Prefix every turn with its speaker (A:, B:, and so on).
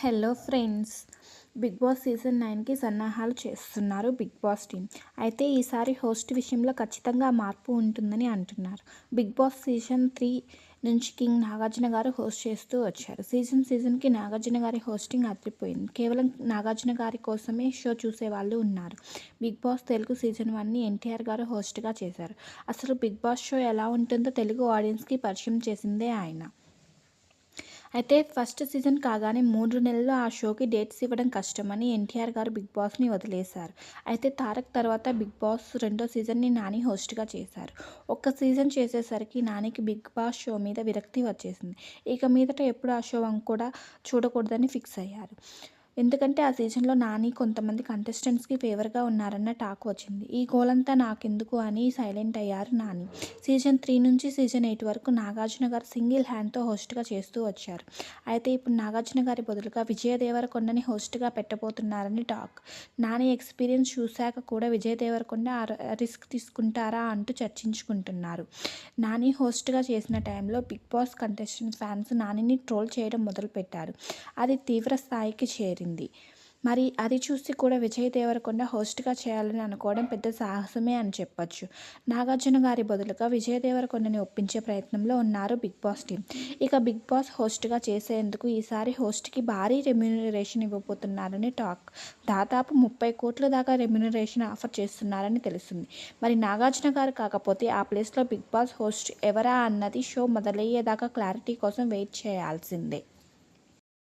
A: Hello friends Bigg Boss season నైన్కి సన్నాహాలు చేస్తున్నారు బిగ్ బాస్ టీం. అయితే ఈసారి హోస్ట్ విషయంలో ఖచ్చితంగా మార్పు ఉంటుందని అంటున్నారు. బిగ్ బాస్ సీజన్ త్రీ నుంచి కింగ్ నాగార్జున గారు హోస్ట్ చేస్తూ వచ్చారు. సీజన్ సీజన్కి నాగార్జున గారి హోస్టింగ్ అదిరిపోయింది. కేవలం నాగార్జున గారి కోసమే షో చూసే వాళ్ళు ఉన్నారు. బిగ్ బాస్ తెలుగు సీజన్ వన్ని ఎన్టీఆర్ గారు హోస్ట్గా చేశారు. అసలు బిగ్ బాస్ షో ఎలా ఉంటుందో తెలుగు ఆడియన్స్కి పరిచయం చేసిందే ఆయన. అయితే ఫస్ట్ సీజన్ కాగానే మూడు నెలలు ఆ షోకి డేట్స్ ఇవ్వడం కష్టమని ఎన్టీఆర్ గారు బిగ్ బాస్ని వదిలేశారు. అయితే తారక్ తర్వాత బిగ్ బాస్ రెండో సీజన్ని నాని హోస్ట్గా చేశారు. ఒక్క సీజన్ చేసేసరికి నానికి బిగ్ బాస్ షో మీద విరక్తి వచ్చేసింది. ఇక మీదట ఎప్పుడు ఆ షో కూడా చూడకూడదని ఫిక్స్ అయ్యారు. ఎందుకంటే ఆ సీజన్లో నాని కొంతమంది కంటెస్టెంట్స్కి ఫేవర్గా ఉన్నారన్న టాక్ వచ్చింది. ఈ గోలంతా నాకెందుకు అని సైలెంట్ అయ్యారు నాని. సీజన్ త్రీ నుంచి సీజన్ ఎయిట్ వరకు నాగార్జున గారు సింగిల్ హ్యాండ్తో హోస్ట్గా చేస్తూ వచ్చారు. అయితే ఇప్పుడు నాగార్జున గారి బదులుగా విజయ దేవరకొండని హోస్ట్గా పెట్టబోతున్నారని టాక్. నాని ఎక్స్పీరియన్స్ చూశాక కూడా విజయ దేవరకొండ రిస్క్ తీసుకుంటారా అంటూ చర్చించుకుంటున్నారు. నాని హోస్ట్గా చేసిన టైంలో బిగ్ బాస్ కంటెస్టెంట్ ఫ్యాన్స్ నానిని ట్రోల్ చేయడం మొదలుపెట్టారు. అది తీవ్ర స్థాయికి చేరింది. జరిగింది మరి అది చూసి కూడా విజయ్ దేవరకొండ హోస్ట్గా చేయాలని అనుకోవడం పెద్ద సాహసమే అని చెప్పొచ్చు. నాగార్జున గారి బదులుగా విజయ్ దేవరకొండని ఒప్పించే ప్రయత్నంలో ఉన్నారు బిగ్ బాస్ టీం. ఇక బిగ్ బాస్ హోస్ట్గా చేసేందుకు ఈసారి హోస్ట్కి భారీ రెమ్యూనరేషన్ ఇవ్వబోతున్నారని టాక్. దాదాపు ముప్పై కోట్ల దాకా రెమ్యూనరేషన్ ఆఫర్ చేస్తున్నారని తెలుస్తుంది. మరి నాగార్జున గారు కాకపోతే ఆ ప్లేస్లో బిగ్ బాస్ హోస్ట్ ఎవరా అన్నది షో మొదలయ్యేదాకా క్లారిటీ కోసం వెయిట్ చేయాల్సిందే.